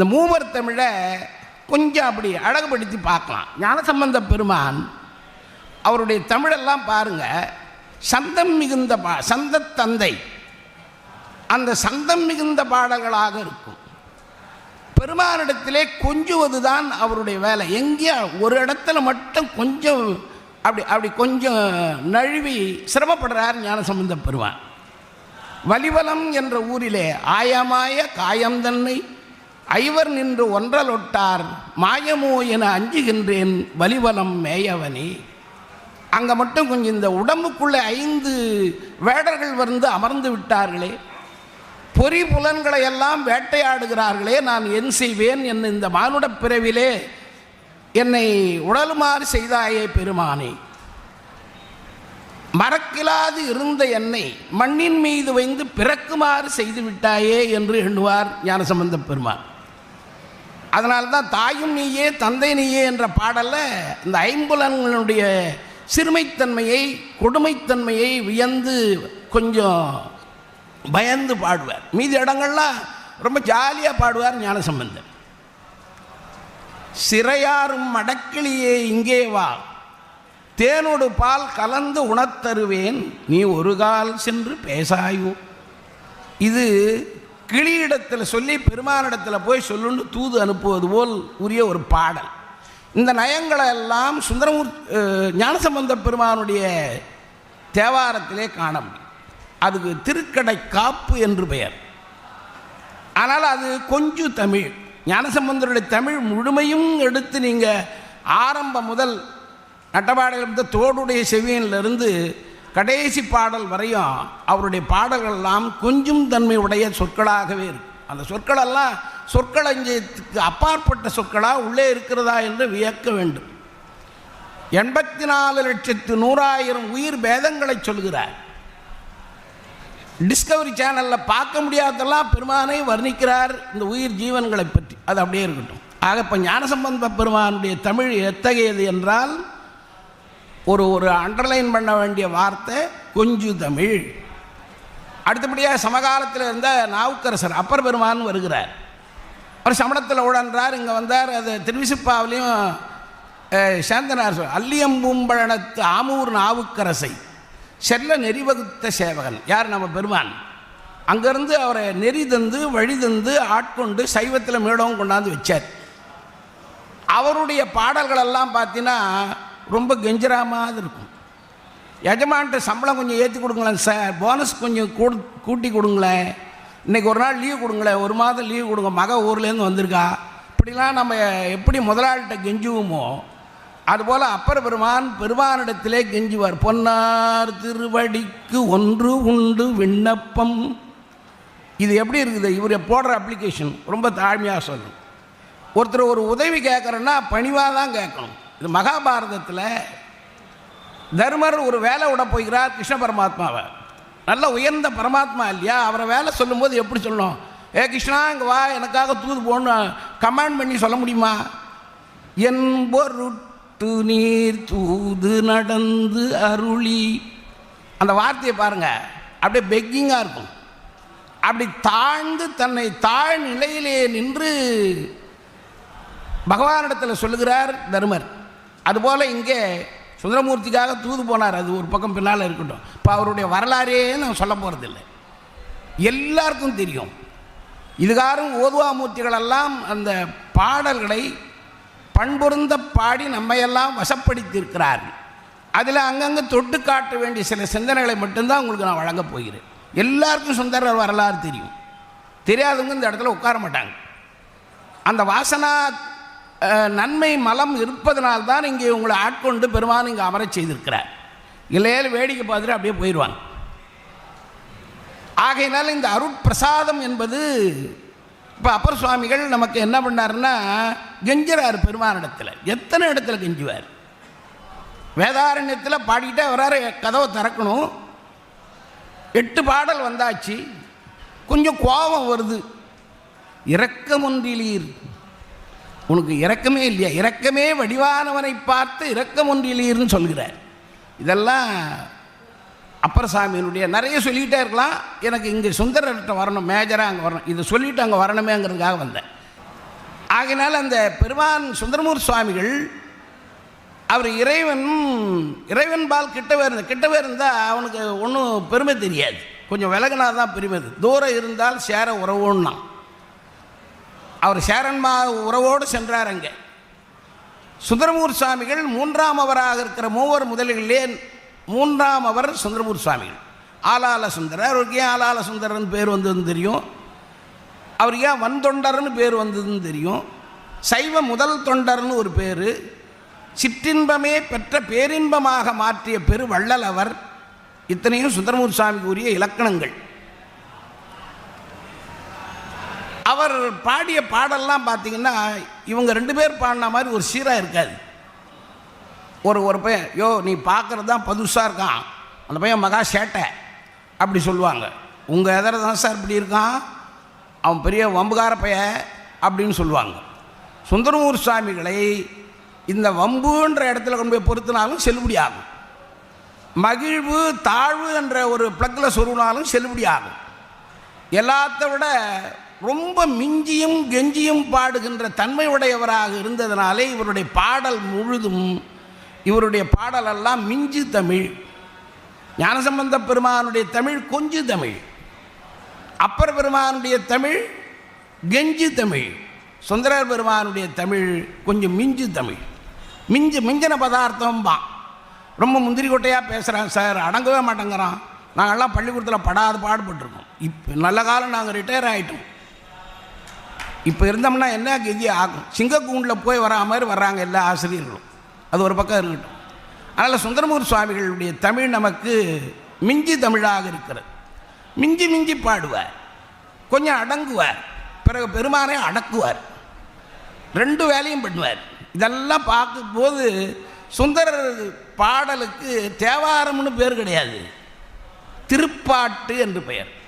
இந்த மூவர் தமிழை கொஞ்சம் அப்படி அழகுபடுத்தி பார்க்கலாம். ஞானசம்பந்த பெருமான் அவருடைய தமிழெல்லாம் பாருங்க. சந்தம் மிகுந்த பா சந்த தந்தை. அந்த சந்தம் மிகுந்த பாடல்களாக இருக்கும். பெருமானிடத்திலே கொஞ்சுவது தான் அவருடைய வேலை. எங்கேயோ ஒரு இடத்துல மட்டும் கொஞ்சம் அப்படி அப்படி கொஞ்சம் நழுவி சிரமப்படுறார் ஞானசம்பந்த பெருமான். வலிவலம் என்ற ஊரிலே ஆயமாய காயம் தன்னை ஐவர் நின்று ஒன்றலொட்டார் மாயமோ என அஞ்சுகின்றேன் வலிவலம் மேயவனே. அங்கே மட்டும் கொஞ்சம் இந்த உடம்புக்குள்ளே ஐந்து வேடர்கள் வந்து அமர்ந்து விட்டார்களே. பொறி புலன்களை எல்லாம் வேட்டையாடுகிறார்களே நான் என் செய்வேன் என் இந்த மானுடப் பிறவிலே என்னை உடலுமாறு செய்தாயே பெருமானே. மறக்கிலாது இருந்த என்னை மண்ணின் மீது வைந்து பிறக்குமாறு செய்து விட்டாயே என்று எண்ணுவார் ஞானசம்பந்த பெருமான். அதனால்தான் தாயும் நீயே தந்தை நீயே என்ற பாடலில் இந்த ஐம்புலன்களுடைய சிறுமைத்தன்மையை கொடுமைத்தன்மையை வியந்து கொஞ்சம் பயந்து பாடுவார். மீதி இடங்கள்லாம் ரொம்ப ஜாலியாக பாடுவார் ஞானசம்பந்தன் சிறையாரும் மடக்கிளியே இங்கே வா. தேனோடு பால் கலந்து உணத்தருவேன் நீ ஒரு கால் சென்று பேசாயோ. இது கிளியிடத்தில் சொல்லி பெருமானிடத்தில் போய் சொல்லுன்னு தூது அனுப்புவது போல் உரிய ஒரு பாடல். இந்த நயங்களை எல்லாம் சுந்தரமூர் ஞானசம்பந்த பெருமானுடைய தேவாரத்திலே காண முடியும். அதுக்கு திருக்கடை காப்பு என்று பெயர். ஆனால் அது கொஞ்சம் தமிழ். ஞானசம்பந்தருடைய தமிழ் முழுமையும் எடுத்து நீங்கள் ஆரம்பம் முதல் நட்டபாடல் தோடுடைய செவியனிலிருந்து கடைசி பாடல் வரையும் அவருடைய பாடல்கள் எல்லாம் கொஞ்சம் தன்மை உடைய சொற்களாகவே இருக்கும் அந்த சொற்களெல்லாம் சொற்களஞ்சியத்துக்கு அப்பாற்பட்ட சொற்களாக உள்ளே இருக்கிறதா என்று வியக்க வேண்டும். எண்பத்தி நாலு லட்சத்து நூறாயிரம் உயிர் பேதங்களை சொல்கிறார். டிஸ்கவரி சேனலில் பார்க்க முடியாததெல்லாம் பெருமானை வர்ணிக்கிறார் இந்த உயிர் ஜீவன்களை பற்றி. அது அப்படியே இருக்கட்டும். ஆக இப்போ ஞானசம்பந்த பெருமானுடைய தமிழ் எத்தகையது என்றால் ஒரு ஒரு அண்டர்லைன் பண்ண வேண்டிய வார்த்தை கொஞ்சு தமிழ். அடுத்தபடியாக சமகாலத்தில் இருந்த நாவுக்கரசர் அப்பர் பெருமான் வருகிறார். அவர் சமணத்தில் உழன்றார் இங்கே வந்தார் அது திருவிசிப்பாவிலையும் சேந்தனார் சொல் அல்லியம்பூம்பழனத்து ஆமூர் நாவுக்கரசை செல்ல நெறிவகுத்த சேவகன். யார் நம்ம பெருமான்? அங்கேருந்து அவரை நெறி தந்து வழி தந்து ஆட்கொண்டு சைவத்தில் மேடவும் கொண்டாந்து வச்சார். அவருடைய பாடல்கள் எல்லாம் பார்த்தீங்கன்னா ரொம்ப கெஞ்சராமாவது இருக்கும். எஜமான்ட்ட சம்பளம் கொஞ்சம் ஏற்றி கொடுங்களேன் சார் போனஸ் கொஞ்சம் கூடு கூட்டி கொடுங்களேன். இன்றைக்கி ஒரு நாள் லீவ் கொடுங்களேன். ஒரு மாதம் லீவ் கொடுங்க. மக ஊர்லேருந்து வந்திருக்கா. இப்படிலாம் நம்ம எப்படி முதலாளிகிட்ட கெஞ்சுவோமோ அதுபோல் அப்பர் பெருமான் பெருமானிடத்திலே கெஞ்சுவார். பொன்னார் திருவடிக்கு ஒன்று உண்டு விண்ணப்பம். இது எப்படி இருக்குது? இவர் போடுற அப்ளிகேஷன் ரொம்ப தாழ்மையாக சொல்லணும். ஒருத்தர் ஒரு உதவி கேட்குறேன்னா பணிவாக தான் கேட்கணும். இது மகாபாரதத்தில் தர்மர் ஒரு வேலை விட போகிறார் கிருஷ்ண பரமாத்மாவை. நல்ல உயர்ந்த பரமாத்மா இல்லையா? அவரை வேலை சொல்லும்போது எப்படி சொல்லணும்? ஏ கிருஷ்ணா இங்கே வா எனக்காக தூது போகணும் கமாண்ட் பண்ணி சொல்ல முடியுமா? என் பொருட்டு நீர் தூது நடந்து அருளி. அந்த வார்த்தையை பாருங்க. அப்படியே பெக்கிங்காக இருக்கும். அப்படி தாழ்ந்து தன்னை தாழ் நிலையிலே நின்று பகவானிடத்தில் சொல்லுகிறார் தர்மர். அதுபோல் இங்கே சுந்தரமூர்த்திக்காக தூது போனார். அது ஒரு பக்கம் பின்னால் இருக்கட்டும். இப்போ அவருடைய வரலாறே நான் சொல்ல போகிறதில்லை எல்லாருக்கும் தெரியும். இதுகாரும் ஓதுவாமூர்த்திகளெல்லாம் அந்த பாடல்களை பண்பொருந்த பாடி நம்மையெல்லாம் வசப்படுத்தியிருக்கிறார்கள். அதில் அங்கங்கே தொட்டு காட்ட வேண்டிய சில சிந்தனைகளை மட்டும்தான் உங்களுக்கு நான் வழங்கப் போகிறேன். எல்லாருக்கும் சுந்தரர் வரலாறு தெரியும். தெரியாதவங்க இந்த இடத்துல உட்கார மாட்டாங்க. அந்த வாசனா நன்மை மலம் இருப்பதனால்தான் இங்கே உங்களை ஆட்கொண்டு பெருமான் இங்கே அமரச் செய்திருக்கிறார். இல்லையால் வேடிக்கை பார்த்துட்டு அப்படியே போயிடுவாங்க. ஆகையினால் இந்த அருட்பிரசாதம் என்பது இப்போ அப்பர் சுவாமிகள் நமக்கு என்ன பண்ணாருன்னா கெஞ்சுறார் பெருமானிடத்தில் எத்தனை இடத்துல கெஞ்சுவார்? வேதாரண்யத்தில் பாடிக்கிட்டே வராரு கதவை திறக்கணும். எட்டு பாடல் வந்தாச்சு. கொஞ்சம் கோபம் வருது. இறக்கமுன்றிலீர் உனக்கு இரக்கமே இல்லையா? இரக்கமே வடிவானவனை பார்த்து இரக்கமொன்றிலீர்னு சொல்கிறார். இதெல்லாம் அப்பர் சாமியினுடைய நிறைய சொல்லிக்கிட்டே இருக்கலாம். எனக்கு இங்கே சுந்தரர்கிட்ட வரணும் மேஜராக அங்கே வரணும். இதை சொல்லிவிட்டு அங்கே வரணுமேங்கிறதுக்காக வந்தேன். ஆகையினால் அந்த பெருமான் சுந்தரமூர் சுவாமிகள் அவர் இறைவன் இறைவன்பால் கிட்டவே இருந்த கிட்டவே இருந்தால் அவனுக்கு ஒன்றும் பெருமை தெரியாது. கொஞ்சம் விலகினா தான் பெருமை. தூரம் இருந்தால் சேர உறவுன்னா அவர் சேரன்மா உறவோடு சென்றார் அங்கே. சுந்தரமூர் சுவாமிகள் மூன்றாம் அவராக இருக்கிற மூவர் முதலிகளே மூன்றாம் அவர் சுந்தரமூர் சுவாமிகள். ஆலால சுந்தரர். அவருக்கு ஏன் ஆலால சுந்தரர்னு பேர் வந்ததுன்னு தெரியும்? அவர் ஏன் வந்தொண்டர்னு பேர் வந்ததுன்னு தெரியும்? சைவ முதல் தொண்டர்னு ஒரு பேர். சிற்றின்பமே பெற்ற பேரின்பமாக மாற்றிய பெரு வள்ளல் அவர். இத்தனையும் சுந்தரமூர் சுவாமிக்கு உரிய இலக்கணங்கள். அவர் பாடிய பாடல்லாம் பார்த்தீங்கன்னா இவங்க ரெண்டு பேர் பாடின மாதிரி ஒரு சீராக இருக்காது. ஒரு ஒரு பையன் யோ நீ பார்க்குறது தான் பதுசாக இருக்கான். அந்த பையன் மகா சேட்டை. அப்படி சொல்லுவாங்க. உங்கள் எதிர தான் சார் இப்படி இருக்கான்? அவன் பெரிய வம்புகார பைய. அப்படின்னு சொல்லுவாங்க. சுந்தரமூர் சுவாமிகளை இந்த வம்புன்ற இடத்துல கொண்டு போய் பொருத்தினாலும் செல்லுபடி ஆகும். மகிழ்வு தாழ்வு என்ற ஒரு ப்ளக்கில் சொருவினாலும் செல்லுபடி ஆகும். எல்லாத்த விட ரொம்ப மிஞ்சியும் கெஞ்சியும் பாடுகின்ற தன்மை உடையவராக இருந்ததினாலே இவருடைய பாடல் முழுதும் இவருடைய பாடலெல்லாம் மிஞ்சு தமிழ். ஞானசம்பந்த பெருமானுடைய தமிழ் கொஞ்சு தமிழ். அப்பர் பெருமானுடைய தமிழ் கெஞ்சு தமிழ். சுந்தரர் பெருமானுடைய தமிழ் கொஞ்சம் மிஞ்சு தமிழ். மிஞ்சு மிஞ்சின பதார்த்தம்பான் ரொம்ப முந்திரி கொட்டையாக பேசுகிறான் சார் அடங்கவே மாட்டேங்கிறான். நாங்கள்லாம் பள்ளிக்கூடத்தில் படாது பாடுபட்டிருக்கோம். இப்போ நல்ல காலம் நாங்கள் ரிட்டையர் ஆகிட்டோம் இப்போ இருந்தோம்னா என்ன கதி ஆகும்? சிங்கக்கூண்டில் போய் வரா மாதிரி வர்றாங்க எல்லா ஆசிரியர்களும். அது ஒரு பக்கம் இருக்கட்டும். அதனால் சுந்தரமூர் சுவாமிகளுடைய தமிழ் நமக்கு மிஞ்சி தமிழாக இருக்கிறது. மிஞ்சி மிஞ்சி பாடுவார். கொஞ்சம் அடங்குவார். பிறகு பெருமானே அடக்குவார். ரெண்டு வேலையும் பண்ணுவார். இதெல்லாம் பார்க்கும்போது சுந்தரர் பாடலுக்கு தேவாரம்னு பேர் கிடையாது. திருப்பாட்டு என்று பெயர்.